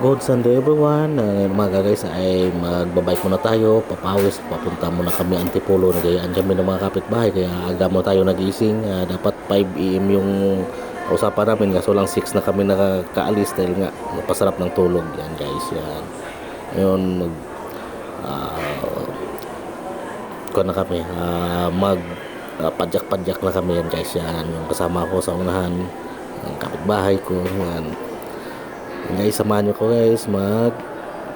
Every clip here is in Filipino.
Good Sunday everyone. Uh, mga guys ay magbabike muna tayo. Papawis. Papunta muna kami Antipolo. Nagayaan kami ng mga kapitbahay. Kaya aga muna tayo nagising. Uh, dapat 5 am yung usapan namin. Kaso lang 6 na kami nakakaalis dahil nga napasarap ng tulog. Yan guys. Yan. Ngayon mag uh, ko na kami. Uh, mag uh, padyak-padyak na kami yan guys. Yan. Yung kasama ko sa unahan. Ang kapitbahay ko. Yan guys samahan nyo ko guys mag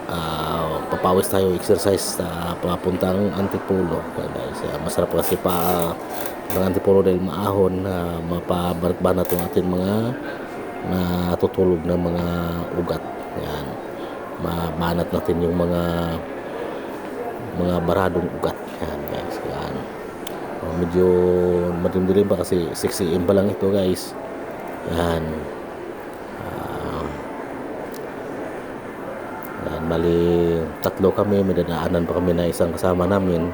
uh, papawis tayo exercise sa papuntang Antipolo. Guys uh, masarap kasi pa uh, ng Antipolo dahil maahon na uh, mapabarkba na ito ating mga natutulog na mga ugat. Yan. Mabanat natin yung mga mga baradong ugat. Yan guys yan. Uh, medyo madimdilim pa kasi 6 am pa lang ito guys. Yan Yan, bali tatlo kami, may dadaanan pa kami na isang kasama namin.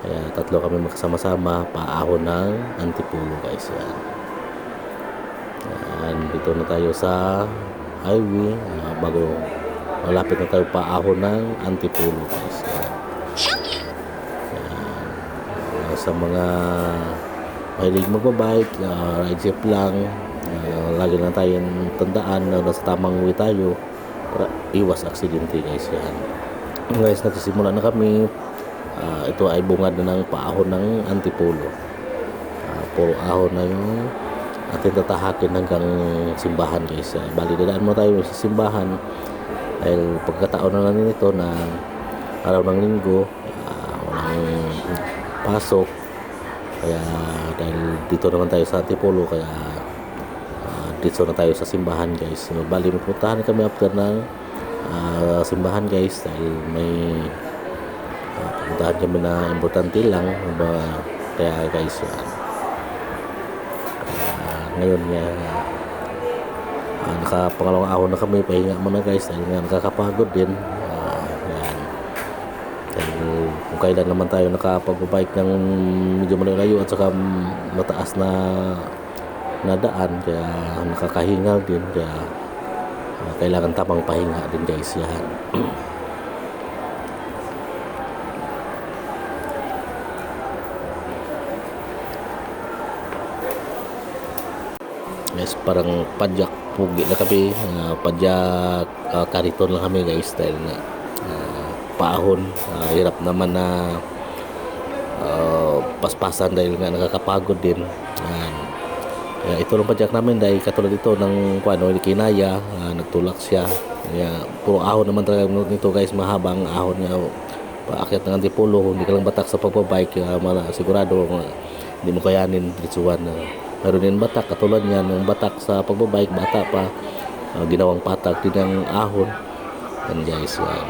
Kaya tatlo kami magkasama-sama, paahon ng Antipulo guys. Yan. Yan, dito na tayo sa highway. Uh, bago malapit na tayo paahon ng Antipulo guys. Yan. Yan. Uh, sa mga mahilig magbabike, uh, ride lang, uh, lagi na tayong tandaan na nasa tamang way tayo para iwas aksidente guys yan. Guys nagsisimula na kami. Uh, ito ay bungad na ng paahon ng antipolo uh, puro ahon na yung ating tatahakin hanggang simbahan guys. Uh, bali dadaan mo tayo sa simbahan. Dahil pagkataon na lang nito na araw ng linggo uh, walang pasok. Kaya dahil dito naman tayo sa antipolo kaya dito na tayo sa simbahan guys. Bali may puntahan kami after ng uh, simbahan guys dahil may uh, kami na importante lang ba, kaya guys uh, ngayon nga uh, nakapangalawang ahon na kami pahinga muna guys dahil nga nakakapagod din uh, dahil kung kailan naman tayo nakapag-bike ng medyo malayo at saka mataas na na daan kaya nakakahingal din kaya uh, kailangan tamang pahinga din guys yan. Guys parang padyak pugi na kami uh, padyak uh, kariton lang kami guys dahil na uh, paahon. Uh, hirap naman na uh, paspasan dahil nga nakakapagod din. Yan kaya ito lang padyak namin dahil katulad ito ng kuano ni Kinaya, uh, nagtulak siya. Kaya puro ahon naman talaga nito guys, mahabang ahon niya. Paakyat ng antipolo, hindi ka lang batak sa pagbabike, kaya mala, sigurado uh, hindi mo kayanin ditsuan. Uh, meron din batak, katulad niyan, ng batak sa pagbabike, bata pa, uh, ginawang patag din ng ahon. Yan guys, yan.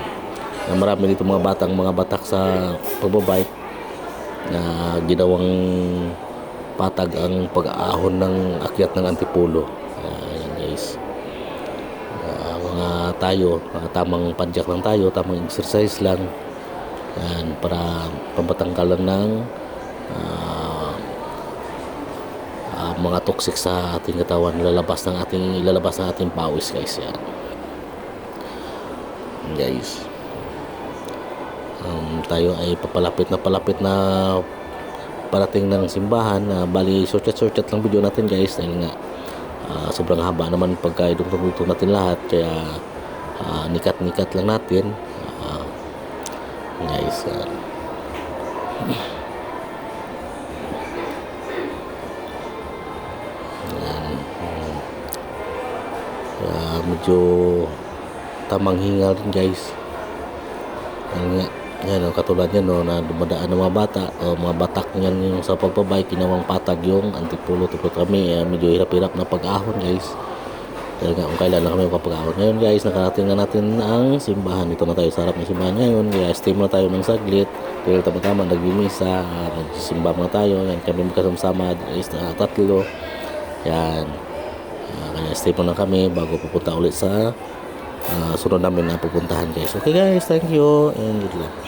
Uh, marami dito mga batang mga batak sa pagbabike na ginawang patag ang pag-aahon ng akyat ng Antipolo. Ayan guys. Uh, mga tayo, uh, tamang padyak lang tayo, tamang exercise lang. Ayan, para pampatanggal lang ng uh, uh, mga toxic sa ating katawan, lalabas ng ating ilalabas ng ating pawis guys yan. Guys. Um, tayo ay papalapit na palapit na parating ng simbahan uh, bali shortcut shortcut lang video natin guys dahil nga uh, sobrang haba naman pagka idugtong natin lahat kaya uh, nikat nikat lang natin. Uh, guys uh, yan uh, medyo tamang hingal din guys. Yan nga yan katulad yan o, na dumadaan ng mga bata o mga batak niyan yung sa pagbabay kinawang patag yung antipulo tukot kami. Eh, medyo hirap-hirap na pag-ahon guys. Dahil nga kung kailan lang kami papag-ahon ngayon guys nakarating na natin ang simbahan. Ito na tayo sa harap ng simbahan ngayon kaya steam na tayo ng saglit. Dahil tama-tama nagmimisa uh, nagsimba mga tayo. Yan kami magkasama guys na tatlo. Yan. Uh, kaya steam na kami bago pupunta ulit sa uh, sunod namin na pupuntahan guys. Okay guys. Thank you and good luck